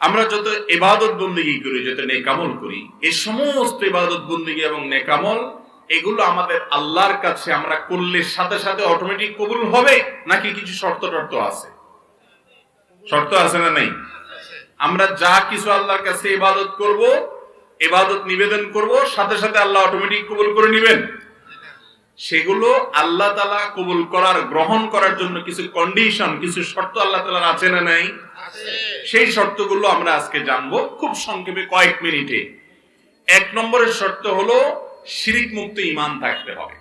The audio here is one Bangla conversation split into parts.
আমরা যত ইবাদত বন্দিগি করি, যত নেকামল করি, এই সমস্ত ইবাদত বন্দিগি এবং নেকামল, এগুলো আমাদের আল্লাহর কাছে আমরা করলে সাথে সাথে অটোমেটিক কবুল হবে, নাকি কিছু শর্ত টর্ত আছে? শর্ত আছে না নাই? আমরা যা কিছু আল্লাহর কাছে ইবাদত করব, ইবাদত নিবেদন করব, সাথে সাথে আল্লাহ অটোমেটিক কবুল করে নেবেন। সেগুলো আল্লাহ তালা কবুল করার, গ্রহণ করার জন্য কিছু কন্ডিশন কিছু শর্ত আল্লাহ তালার আছে না নাই? সেই শর্তগুলো আমরা আজকে জানব। খুব সংক্ষেপে কয়েক মিনিটে। এক নম্বরের শর্ত হলো, শিরিক মুক্ত ইমান থাকতে হবে।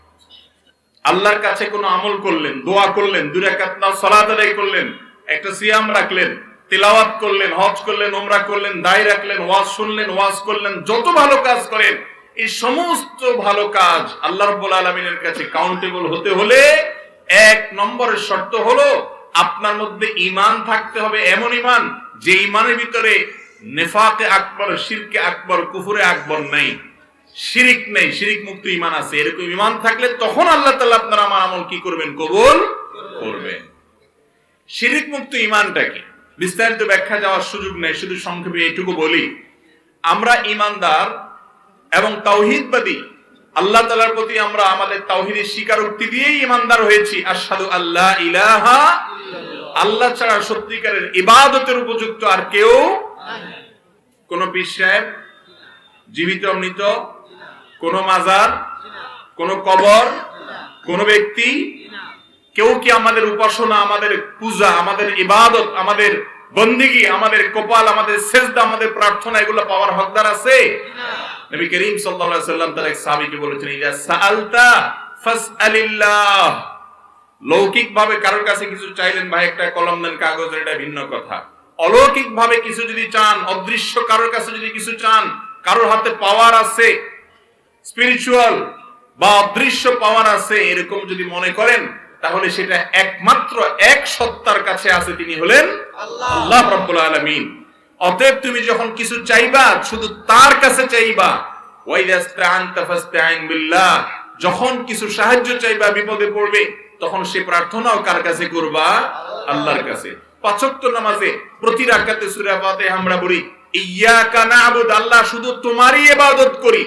আল্লাহর কাছে কোনো আমল করলেন, দোয়া করলেন, দুই রাকাত না সালাত আদায় করলেন, একটা সিয়াম রাখলেন, তিলাওয়াত করলেন, হজ করলেন ওমরা করলেন, দায় রাখলেন, ওয়াজ শুনলেন, ওয়াজ করলেন, যত ভালো কাজ করেন, এই সমস্ত ভালো কাজ আল্লাহ রাব্বুল আলামিনের কাছে কাউন্টেবল হতে হলে, এক নম্বরের শর্ত হলো, আপনার মধ্যে ইমান থাকতে হবে এমন ঈমান যে ইমানের ভিতরে নেফাকে আকবর, শিরকে আকবর, কুফুরে আকবর নেই, শিরিক নেই, শিরিক মুক্ত ঈমান আছে, এরকম ইমান থাকলে তখন আল্লাহ তাআলা আপনার আমার আমল কি করবেন? কবুল করবেন। শিরিক মুক্ত ঈমানটা কি? বিস্তারিত ব্যাখ্যা যাওয়ার সুযোগ নেই, শুধু সংক্ষেপে এইটুকু বলি। আমরা ঈমানদার এবং তাওহিদবাদী। আল্লাহ তালার প্রতি আমরা আমাদের তাওহিদের স্বীকারোক্তি দিয়েই ইমানদার হয়েছি। আশহাদু আল্লাহ ইলাহা আল্লাহ ছাড়া সত্যিকারের ইবাদতের উপযুক্ত আর কেউ কোন সাহেব, জীবিত মৃত, কোন মাজার, কোন কবর, কোন ব্যক্তি, কেউ কি আমাদের উপাসনা, আমাদের পূজা, আমাদের ইবাদত, আমাদের বন্দিগি, আমাদের কপাল, আমাদের সেজদা, আমাদের প্রার্থনা, এগুলো পাওয়ার হকদার আছে? নবী করিম সাল্লাল্লাহু আলাইহি সাল্লাম তার এক সাহাবীকে বলেছেন ইজা সাআলতা ফাসআলিল্লাহ। লৌকিক ভাবে কারোর কাছে কিছু চাইলেন ভাই, একটা কলম দেন, কাগজ, এটা ভিন্ন কথা। অলৌকিক ভাবে কিছু যদি চান, অদৃশ্য কারোর কাছে যদি কিছু চান, কারোর হাতে পাওয়ার আছে স্পিরিচুয়াল বা অদৃশ্য পাওয়ার আছে, এরকম যদি মনে করেন, তাহলে সেটা একমাত্র এক সত্তার কাছে আছে, তিনি হলেন আল্লাহ রাব্বুল আলামিন। অতএব তুমি যখন কিছু চাইবা, শুধু তার কাছে চাইবা। ওয়াইদাস্তাআনতা ফাস্তাইন বিল্লাহ, যখন কিছু সাহায্য চাইবা, বিপদে পড়বে। তখন সে প্রার্থনাও কার কাছে করবা? আল্লাহর কাছে। পাঁচক্ত নামাজে প্রতি রাকাতে সূরা ফাতিহা আমরা বলি ইয়াকা নাবুদ, আল্লাহ শুধু তোমারই ইবাদত করি।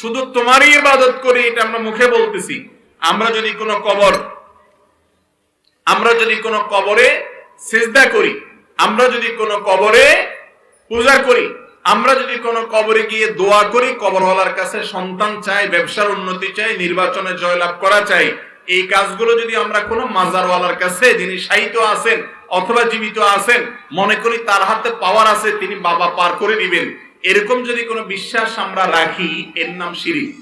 শুধু তোমারই ইবাদত করি, এটা আমরা মুখে বলতেছি। আমরা যদি কোনো কবর, আমরা যদি কোনো কবরে সেজদা করি, আমরা যদি কোনো কবরে পূজা করি, আমরা যদি কোনো কবরে গিয়ে দোয়া করি, কবরওয়ালার কাছে সন্তান চাই, ব্যবসার উন্নতি চাই, নির্বাচনে জয়লাভ করা চাই এই কাজগুলো যদি আমরা কোনো মাজারওয়ালার কাছে, যিনি সাহিত্য আছেন অথবা জীবিত আছেন, মনে করি তার হাতে পাওয়ার আছে, তিনি বাবা পার করে দিবেন। এরকম যদি কোনো বিশ্বাস আমরা রাখি, এর নাম শিরিক।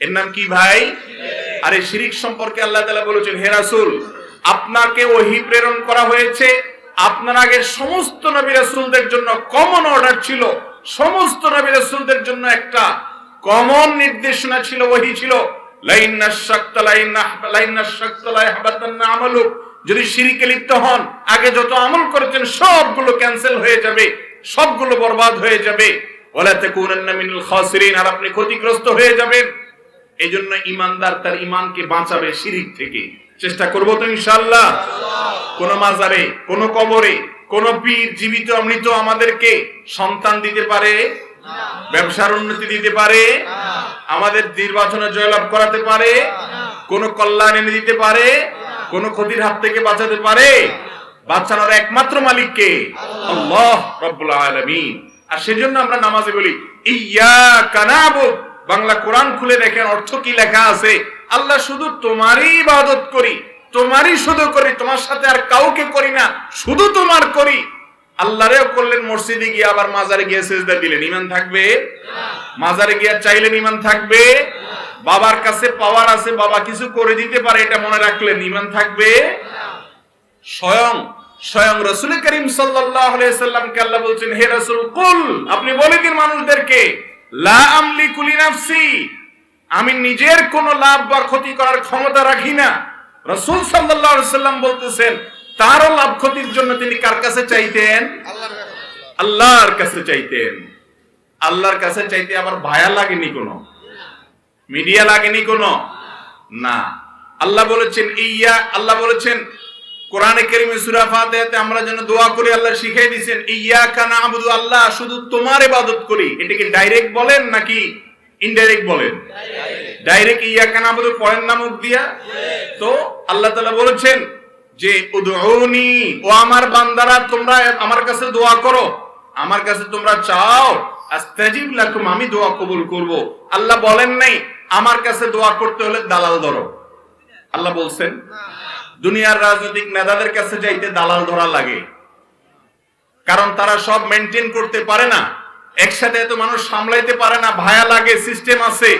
এর নাম কি ভাই? আরে শিরিক সম্পর্কে আল্লাহ তাআলা বলেছেন, হে রাসূল, আপনাকে ওহি প্রেরণ করা হয়েছে। আপনার আগের সমস্ত নবী রাসূলদের জন্য কমন অর্ডার ছিল। সমস্ত নবী রাসূলদের জন্য একটা কমন নির্দেশনা ছিল, ওহি ছিল। যদি শিরিকে লিপ্ত হন, আগে যত আমল করেছেন, সবগুলো ক্যান্সেল হয়ে যাবে, সবগুলো বরবাদ হয়ে যাবে। আর আপনি ক্ষতিগ্রস্ত হয়ে যাবেন। এই জন্য ইমানদার তার ইমানকে বাঁচাবে শিরিক থেকে। চেষ্টা করব তো ইনশাল্লাহ কোন মাজারে, কোন কবরে, কোন পীর, জীবিত, মৃত আমাদেরকে সন্তান দিতে পারে। ব্যবসার উন্নতি দিতে পারে আমাদের নির্বাচনে জয়লাভ করাতে পারে কোন কল্যাণ এনে দিতে পারে কোন ক্ষতির হাত থেকে বাঁচাতে পারে। বাঁচানোর একমাত্র মালিককে আল্লাহ। রব্বুল আলামিন। আর সেজন্য আমরা নামাজে বলি ইয়া কানাবুদ বাংলা কোরআন খুলে দেখেন অর্থ কি লেখা আছে? আল্লাহ শুধু তোমারই ইবাদত করি তোমারই শুধু করি তোমার সাথে আর কাউকে করি না শুধু তোমার করি। আল্লাহরেও করলেন মসজিদে গিয়ে আবার মাজারে গিয়ে সেজদা দিলেন। ইমান থাকবে? মাজারে গিয়ে চাইলেন ইমান থাকবে? বাবার কাছে পাওয়ার আছে বাবা কিছু করে দিতে পারে এটা মনে রাখলেন ইমান থাকবে? স্বয়ং স্বয়ং রসুল করিম সাল্লামকে আল্লাহ বলছেন হে রসুল কুল আপনি বলে দিন মানুষদেরকে লা আমলিকু লিনাফসি আমি নিজের কোনো লাভ বা ক্ষতি করার ক্ষমতা রাখি না। রসুল সাল্লাল্লাহু আলাইহি সাল্লাম বলতেছেন তারও লাভ ক্ষতির জন্য তিনি কার কাছে চাইতেন? আল্লাহর কাছে। চাইতেন। আল্লাহর কাছে চাইতে আবার ভায়া লাগেনি কোনো? মিডিয়া লাগেনি কোনো? না। আল্লাহ বলেছেন ইয়া আল্লাহ বলেছেন কোরআনে কারিমে সূরা ফাতিহাতে আমরা যেন দোয়া করি আল্লাহ শিখিয়ে দিয়েছেন ইয়াকা না'বুদু আল্লাহ শুধু তোমার ইবাদত করি। এটাকে ডাইরেক্ট বলেন নাকি ইনডাইরেক্ট বলেন? ডাইরেক্ট ইয়াকা না'বুদু পড়েন না মুখ দিয়া। তো আল্লাহ তাআলা বলেছেন যে উদউনি, ও আমার বান্দারা, তোমরা আমার কাছে দোয়া করো। আমার কাছে তোমরা চাও, আস্তাজিব লাকুম, আমি দোয়া কবুল করব। আল্লাহ বলেন নাই, আমার কাছে দোয়া করতে হলে দালাল ধরো। আল্লাহ বলছেন, দুনিয়ার রাজনৈতিক নেতাদের কাছে যাইতে দালাল ধরা লাগে। কারণ তারা সব মেনটেন করতে পারে না। একসাথে এত মানুষ সামলাইতে পারে না, ভায়া লাগে সিস্টেম আছে।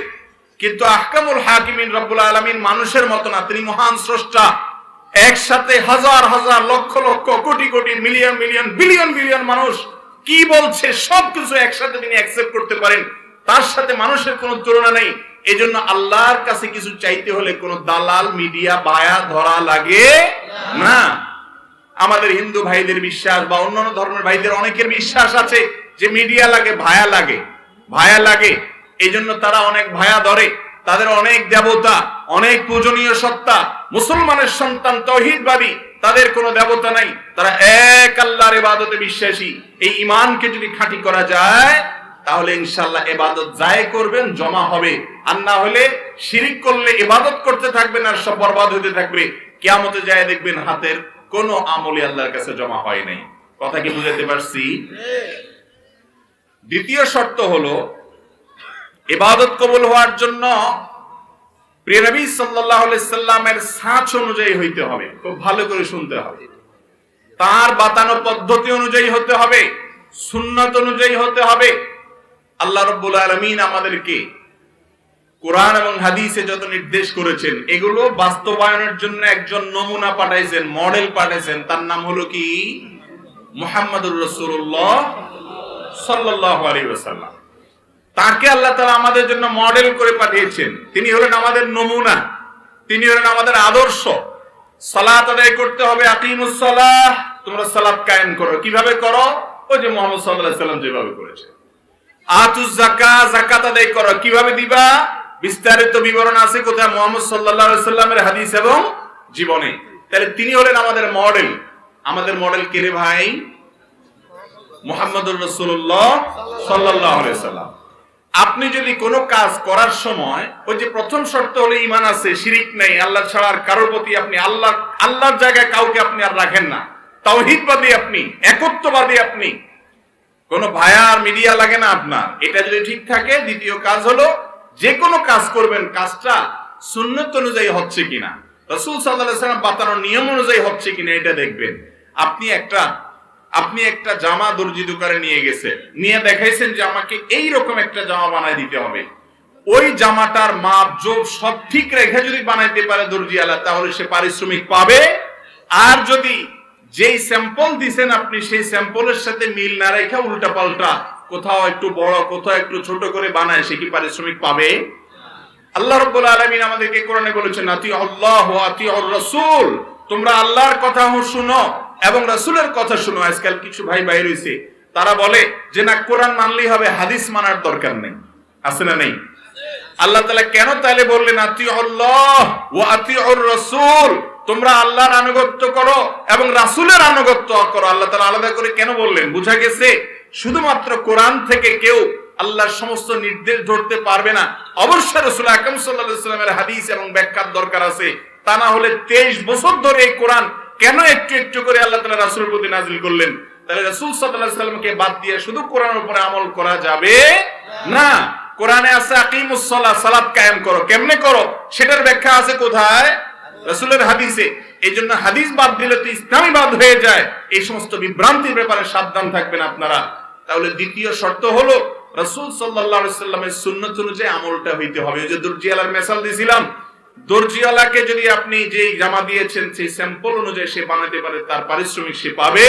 কিন্তু আহকামুল হাকিমিন রব্বুল আলমিন মানুষের মতো না, তিনি মহান স্রষ্টা। একসাথে হাজার হাজার lakh lakh crore crore million million billion billion মানুষ কি বলছে সবকিছু একসাথে তিনি অ্যাকসেপ্ট করতে পারেন। তার সাথে মানুষের কোনো তুলনা নেই। এজন্য আল্লাহর কাছে কিছু চাইতে হলে কোনো দালাল, মিডিয়া, বায়া, ধরা লাগে না। আমাদের হিন্দু ভাইদের বিশ্বাস বা অন্যান্য ধর্মের ভাইদের অনেকের বিশ্বাস আছে যে মিডিয়া লাগে, ভায়া লাগে। ভায়া লাগে। এই তারা অনেক ভায়া ধরে। তাদের অনেক দেবতা, অনেক পূজনীয় সত্তা মুসলমানের সন্তান তহিদবাদী তাদের কোনো দেবতা নাই। তারা এক আল্লাহর ইবাদতে বিশ্বাসী। এই ইমানকে যদি খাঁটি করা যায়, তাহলে ইনশাল্লাহ এবাদত যায় করবেন, জমা হবে। আর না হলে শিরিক করলে ইবাদত করতে থাকবেন আর সব বরবাদ হতে থাকবে। কিয়ামতে যায় দেখবেন হাতের কোনো আমলি আল্লাহর কাছে জমা হয় নাই। কথা কি বুঝাতে পারছি? দ্বিতীয় শর্ত হলো এবাদত কবুল হওয়ার জন্য প্রিয় নবী আলাইহি সাল্লামের সাঁচ অনুযায়ী হইতে হবে। খুব ভালো করে শুনতে হবে। তার বাতানো পদ্ধতি অনুযায়ী হতে হবে, সুন্নত অনুযায়ী হতে হবে। আল্লাহ রব্বুল আলমিন আমাদেরকে কোরআন এবং হাদিসে যত নির্দেশ করেছেন, এগুলো বাস্তবায়নের জন্য একজন নমুনা পাঠাইছেন, মডেল পাঠাইছেন। তার নাম হলো কি? মুহাম্মদুর রসুল্লাহ সাল্লাহ আলী ওসাল্লাম তাকে আল্লাহ তালা আমাদের জন্য মডেল করে পাঠিয়েছেন। তিনি হলেন আমাদের নমুনা, তিনি হলেন আমাদের আদর্শ। সালাত আদায় করতে হবে আকিমুসলাহ তোমরা সালাত কায়েম করো। কীভাবে করো? ওই যে মোহাম্মদ সাল্লাহ সাল্লাম যেভাবে করেছে। আতুজ জাকা জাকাত আদায় করো। কীভাবে দিবা? বিস্তারিত বিবরণ আছে কোথায় মোহাম্মদ সাল্লাল্লাহু সাল্লামের হাদিস এবং জীবনে। তাহলে তিনি হলেন আমাদের মডেল আমাদের মডেল কে রে ভাই? মোহাম্মদুর রাসূলুল্লাহ সাল্লাল্লাহু আলাইহি সাল্লাম। আপনি যদি কোনো কাজ করার সময়, ওই যে প্রথম শর্ত হলে ইমান আছে, শিরিক নাই, আল্লাহ ছাড়া আর কারোর প্রতি আপনি আল্লাহ, আল্লাহর জায়গায় কাউকে আপনি আর রাখেন না। তাওহীদবাদী আপনি, একত্ববাদী আপনি। কোন ভায়ার মিডিয়া লাগে না আপনার। এটা যদি ঠিক থাকে, দ্বিতীয় কাজ হলো যে কোনো কাজ করবেন, কাজটা সুন্নত অনুযায়ী হচ্ছে কিনা। রসুল সাল্লাম বাতানোর নিয়ম অনুযায়ী হচ্ছে কিনা, এটা দেখবেন। আপনি একটা আপনি একটা জামা দর্জি দোকানে নিয়ে গেছে। নিয়ে দেখাইছেন যে আমাকে এই রকম একটা জামা বানায় দিতে হবে। ওই জামাটার মাপ যোগ সব ঠিক রেখে যদি বানাইতে পারে দর্জি আলা, তাহলে সে পারিশ্রমিক পাবে। আর যদি যেই স্যাম্পল দিছেন আপনি, সেই স্যাম্পলের সাথে মিল না রেখে উল্টা পাল্টা কোথাও একটু বড়, কোথাও একটু ছোট করে বানায়, সে কি পারিশ্রমিক পাবে? আল্লাহ রব্বুল আলামিন আমাদেরকে কোরআনে বলেছেন আতি আল্লাহ আতি রাসূল। তোমরা আল্লাহর কথা শুনো। এবং রাসূলের কথা শুনো, আজকাল কিছু ভাই বাইর হইছে, তারা বলে যে না, কোরআন মানলেই হবে, হাদিস মানার দরকার নেই। আছে না নেই? আল্লাহ তাআলা কেন তাহলে বললেন ও রাসূল তোমরা আল্লাহর আনুগত্য করো এবং রাসূলের আনুগত্য করো। আল্লাহ তাআলা আলাদা করে কেন বললেন? বুঝা গেছে, শুধুমাত্র কোরআন থেকে কেউ আল্লাহর সমস্ত নির্দেশ ধরতে পারবে না। অবশ্যই রসুল আকরম সাল্লামের হাদিস এবং ব্যাখ্যার দরকার আছে। তা না হলে তেইশ বছর ধরে এই কোরআন কেন একটু একটু করে আল্লাহ তালা রাসুলের প্রতি নাজিল করলেন? তাহলে রসুল সাল্লাহ বাদ দিয়ে শুধু কোরআনের উপরে আমল করা যাবে না। কোরআনে আছে আকিমুসসালাহ সালাত কায়েম করো। কেমনে করো? সেটার ব্যাখ্যা আছে কোথায়? রসুলের হাদিসে। এই জন্য হাদিস বাদ দিলে তো ইসলামী বাদ হয়ে যায়। এই সমস্ত বিভ্রান্তির ব্যাপারে সাবধান থাকবেন আপনারা। তাহলে দ্বিতীয় শর্ত হলো, রসুল সাল্লামের সুন্নত অনুযায়ী আমলটা হইতে হবে। ওই যে দর্জিয়ালার মেসাল দিয়েছিলাম দর্জিয়ালাকে যদি আপনি যে জামা দিয়েছেন, সেই স্যাম্পল অনুযায়ী সে বানাতে পারে, তার পারিশ্রমিক সে পাবে।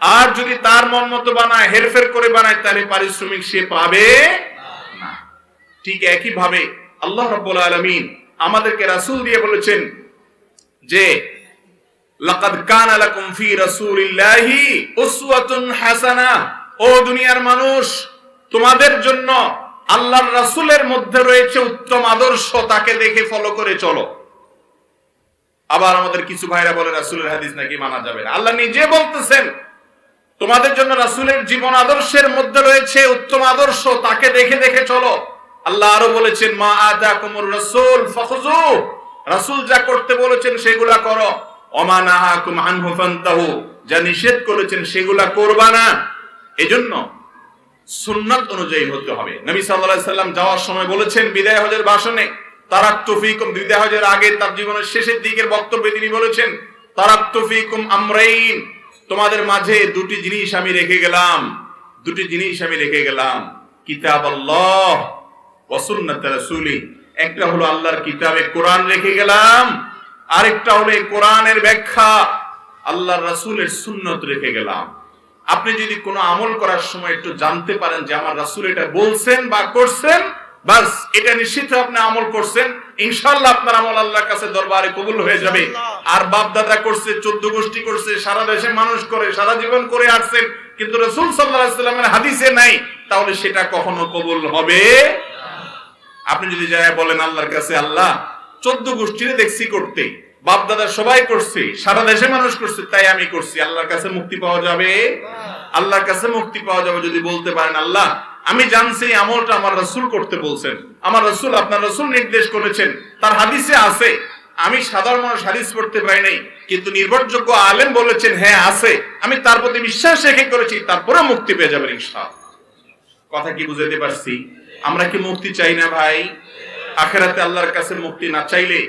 আর যদি তার মন মতো বানায়, হেরফের করে বানায়, তাহলে পারিশ্রমিক সে পাবে না। ঠিক একই ভাবে আল্লাহ রব্বুল আলমিন আমাদেরকে রাসূল দিয়ে বলেছেন যে, লাকাদ কানা লাকুম ফি রাসূলিল্লাহি উসওয়াতুন হাসানা। ও দুনিয়ার মানুষ, তোমাদের জন্য আল্লাহর রাসূলের মধ্যে রয়েছে উত্তম আদর্শ, তাকে দেখে ফলো করে চলো। আবার আমাদের কিছু ভাইরা বলে, রাসুলের হাদিস নাকি মানা যাবে না। আল্লাহ নিজে বলতেছেন, তোমাদের জন্য রাসুলের জীবন আদর্শের মধ্যে রয়েছে উত্তম আদর্শ, তাকে দেখে দেখে চলো। আল্লাহ আরও বলেছেন, মা আদা কুমুর রসুল ফখজু রাসুল যা করতে বলেছেন সেগুলা করো। অমানাহা কুম আনহু ফান্তাহু। যা নিষেধ করেছেন সেগুলা করবা না। এজন্য সুন্নাত অনুযায়ী হতে হবে। নবী আলাইহি সাল্লাম যাওয়ার সময় বলেছেন, বিদায় হজের ভাষণে তারাক তৌফিকুম, বিদায় হজের আগে তার জীবনের শেষের দিকের বক্তব্যে তিনি বলেছেন, তারাক তৌফিকুম আমরাইন, তোমাদের মাঝে দুটি জিনিস আমি রেখে গেলাম। দুটি জিনিস আমি রেখে গেলাম। কিতাব আল্লাহ ওয়া সুন্নাত রাসূলি। একটা হলো আল্লাহর কিতাবে কোরআন রেখে গেলাম, আরেকটা হলো কোরআনের ব্যাখ্যা, আল্লাহর রাসূলের সুন্নত রেখে গেলাম। আপনি যদি কোনো আমল করার সময় একটু জানতে পারেন যে আমার রাসূল এটা বলছেন বা করছেন বাস এটা নিশ্চিত আপনি আমল করছেন। ইনশাআল্লাহ আপনার আমল আল্লাহর কাছে দরবারে কবুল হয়ে যাবে। আর বাপ দাদা করছে চোদ্দ গোষ্ঠী করছে সারা দেশে মানুষ করে সারা জীবন করে আসছেন কিন্তু রসুল আলাইহি হাদিসে নাই তাহলে সেটা কখনো কবুল হবে? আপনি যদি যায় বলেন আল্লাহর কাছে আল্লাহ চোদ্দ গোষ্ঠীরে দেখছি করতে। বাপ দাদা সবাই করছে, সারা দেশে মানুষ করছে, তাই আমি করছি। আল্লাহর কাছে মুক্তি পাওয়া যাবে? আল্লাহর কাছে মুক্তি পাওয়া যাবে যদি বলতে পারেন, আল্লাহ, আমি জানছি আমলটা আমার রসুল করতে বলছেন। আমার রসুল আপনার রসুল নির্দেশ করেছেন। তার হাদিসে আছে। আমি সাধারণ মানুষ হাদিস পড়তে পারি নাই, কিন্তু নির্ভরযোগ্য আলেম বলেছেন হ্যাঁ আছে। আমি তার প্রতি বিশ্বাস রেখে করেছি, তারপরে মুক্তি পেয়ে যাবেন ইনশাআল্লাহ। কথা কি বুঝাতে পারছি? আমরা কি মুক্তি চাই না ভাই? আখেরাতে আল্লাহর কাছে মুক্তি না চাইলে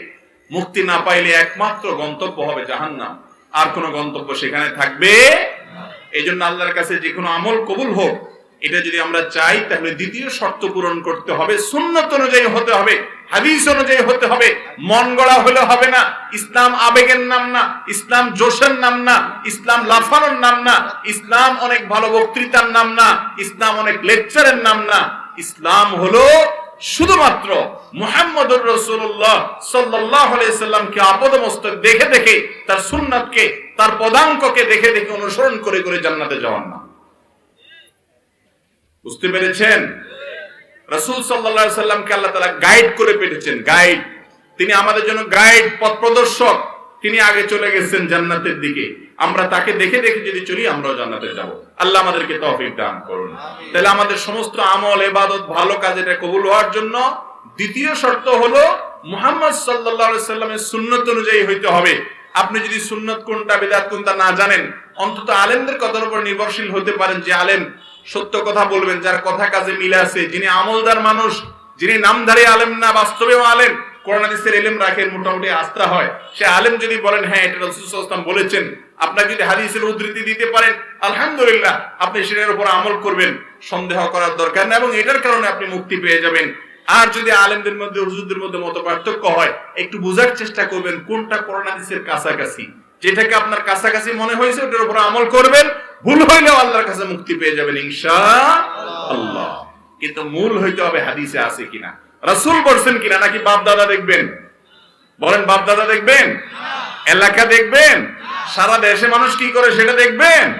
মুক্তি না পাইলে একমাত্র গন্তব্য হবে জাহান্নাম। আর কোন গন্তব্য সেখানে থাকবে? এই জন্য আল্লাহর কাছে যে কোনো আমল কবুল হোক, এটা যদি আমরা চাই, তাহলে দ্বিতীয় শর্ত পূরণ করতে হবে, সুন্নত অনুযায়ী হতে হবে, হাদিস অনুযায়ী হতে হবে, মন গড়া হলে হবে না, ইসলাম আবেগের নাম না, ইসলাম জোশের নাম না, ইসলাম লাফানোর নাম না, ইসলাম অনেক ভালো বক্তৃতার নাম না, ইসলাম অনেক লেকচারের নাম না, ইসলাম হলো শুধুমাত্র মুহাম্মদুর রসুল্লাহ সাল্লাহ আলাইসাল্লামকে আপদ মস্তক দেখে দেখে তার সুন্নাতকে, তার পদাঙ্ককে দেখে দেখে অনুসরণ করে করে জান্নাতে যাওয়ার না বুঝতে পেরেছেন? রসুল সাল্লাহ সাল্লামকে আল্লাহ তালা গাইড করে পেটেছেন গাইড তিনি আমাদের জন্য গাইড পথ প্রদর্শক। তিনি আগে চলে গেছেন জান্নাতের দিকে। আমরা তাকে দেখে দেখে যদি চলি, আমরাও জান্নাতে যাব। আল্লাহ আমাদেরকে তৌফিক দান করুন। তাহলে আমাদের সমস্ত আমল এবাদত ভালো কাজ এটা কবুল হওয়ার জন্য দ্বিতীয় শর্ত হলো মুহাম্মদ সাল্লাল্লাহু সাল্লামের সুন্নত অনুযায়ী হইতে হবে। আপনি যদি সুন্নত কোনটা, বেদাত কোনটা না জানেন, অন্তত আলেমদের কথার উপর নির্ভরশীল হতে পারেন যে আলেম সত্য কথা বলবেন, যার কথা কাজে মিলে আছে, যিনি আমলদার মানুষ, যিনি নামধারী আলেম না, বাস্তবেও আলেম। এলেম রাখেন, মোটামুটি আস্থা হয়। সে আলেম যদি বলেন হ্যাঁ এটা রাসূল সাল্লাল্লাহু আলাইহি ওয়াসাল্লাম বলেছেন। আপনাকে যদি হাদিসের উদ্ধৃতি দিতে পারেন, আলহামদুলিল্লাহ, আপনি সেটার উপর আমল করবেন। সন্দেহ করার দরকার না এবং এটার কারণে আপনি মুক্তি পেয়ে যাবেন। আর যদি আলেমদের মধ্যে হুজুরদের মধ্যে মত পার্থক্য হয়, একটু বোঝার চেষ্টা করবেন, কোনটা কোরআন হাদিসের কাছাকাছি। যেটাকে আপনার কাছাকাছি মনে হয়েছে, ওটার উপর আমল করবেন। ভুল হইলেও আল্লাহর কাছে মুক্তি পেয়ে যাবেন, ইনশাআল্লাহ। কিন্তু মূল হইতে হবে হাদিসে আছে কিনা। রাসূল বলছেন কিনা নাকি বাপ দাদা দেখবেন? বলেন বাপ দাদা দেখবেন? এলাকা দেখবেন? সারা দেশে মানুষ কি করে সেটা দেখবেন?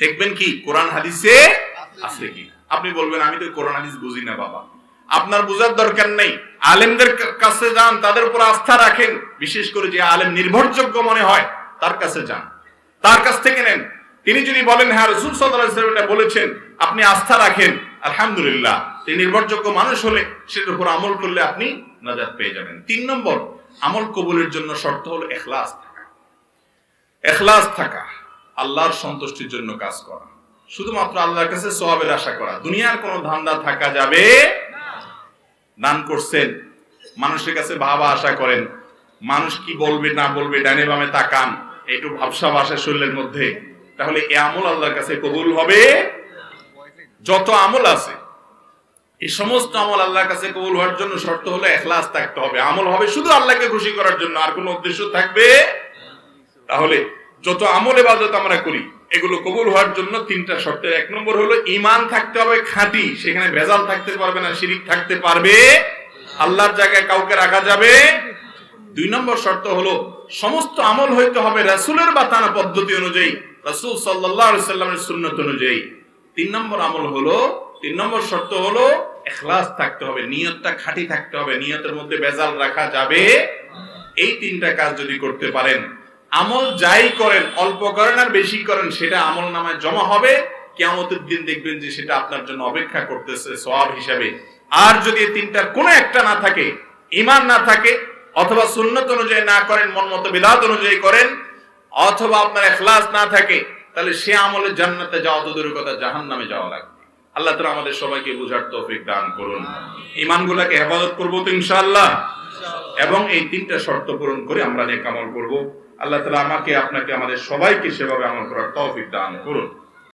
দেখবেন কি? কোরআন হাদিসে আছে কি? আপনি বলবেন, আমি তো কোরআন হাদিস বুঝি না, বাবা। আপনার বোঝার দরকার নেই। আলেমদের কাছে যান, তাদের উপর আস্থা রাখেন। বিশেষ করে যে আলেম নির্ভরযোগ্য মনে হয়, তার কাছে যান। তার কাছ থেকে নেন। তিনি যদি বলেন হ্যাঁ রসুল সাল্লাহ বলেছেন, আপনি আস্থা রাখেন, আলহামদুলিল্লাহ। তিনি নির্ভরযোগ্য মানুষ হলে সেটার উপর আমল করলে আপনি নাজাত পেয়ে যাবেন। তিন নম্বর, আমল কবুলের জন্য শর্ত হলো এখলাস থাকা। এখলাস থাকা আল্লাহর সন্তুষ্টির জন্য কাজ করা। শুধুমাত্র আল্লাহর কাছে সওয়াবের আশা করা। দুনিয়ার কোনো ধান্দা থাকা যাবে দান করছেন, মানুষের কাছে ভাবা আশা করেন, মানুষ কি বলবে না বলবে, ডানে বামে তাকান একটু ভাবসা ভাষা শরীরের মধ্যে। তাহলে এ আমল আল্লাহর কাছে কবুল হবে? যত আমল আছে। এই সমস্ত আমল আল্লাহর কাছে কবুল হওয়ার জন্য শর্ত হলো এখলাস থাকতে হবে। আমল হবে শুধু আল্লাহকে খুশি করার জন্য, আর কোনো উদ্দেশ্য থাকবে? তাহলে যত আমল এবাদত আমরা করি, এগুলো কবুল হওয়ার জন্য তিনটা শর্তের এক নম্বর হলো ইমান থাকতে হবে খাঁটি, সেখানে ভেজাল থাকতে পারবে না, শিরিক থাকতে পারবে। আল্লাহর জায়গায় কাউকে রাখা যাবে। দুই নম্বর শর্ত হলো সমস্ত আমল হইতে হবে রাসূলের বাতানা পদ্ধতি অনুযায়ী। রাসূল সাল্লাল্লাহু আলাইহি সাল্লামের সুন্নাত অনুযায়ী তিন নম্বর আমল হলো, তিন নম্বর শর্ত হলো এখলাস থাকতে হবে, নিয়তটা খাঁটি থাকতে হবে, নিয়তের মধ্যে বেজাল রাখা যাবে এই তিনটা কাজ যদি করতে পারেন। আমল যাই করেন, অল্প করেন আর বেশি করেন, সেটা আমল নামায় জমা হবে কেমতের দিন দেখবেন যে সেটা আপনার জন্য অপেক্ষা করতেছে সওয়াব হিসাবে। আর যদি তিনটার কোনো একটা না থাকে ইমান না থাকে, অথবা সুন্নত অনুযায়ী না করেন মন মতো বিধাত অনুযায়ী করেন অথবা আপনার এখলাস না থাকে, তাহলে সে আমলে জান্নাতে যাওয়া তো দূরের কথা জাহান নামে যাওয়া লাগবে। আল্লাহ তালা আমাদের সবাইকে বুঝার তৌফিক দান করুন। ইমান গুলাকে হেফাজত করব তো ইনশাআল্লাহ। এবং এই তিনটা শর্ত পূরণ করে আমরা নেক আমল করব। আল্লাহ তালা আমাকে, আপনাকে, আমাদের সবাইকে সেভাবে আমল করার তৌফিক দান করুন।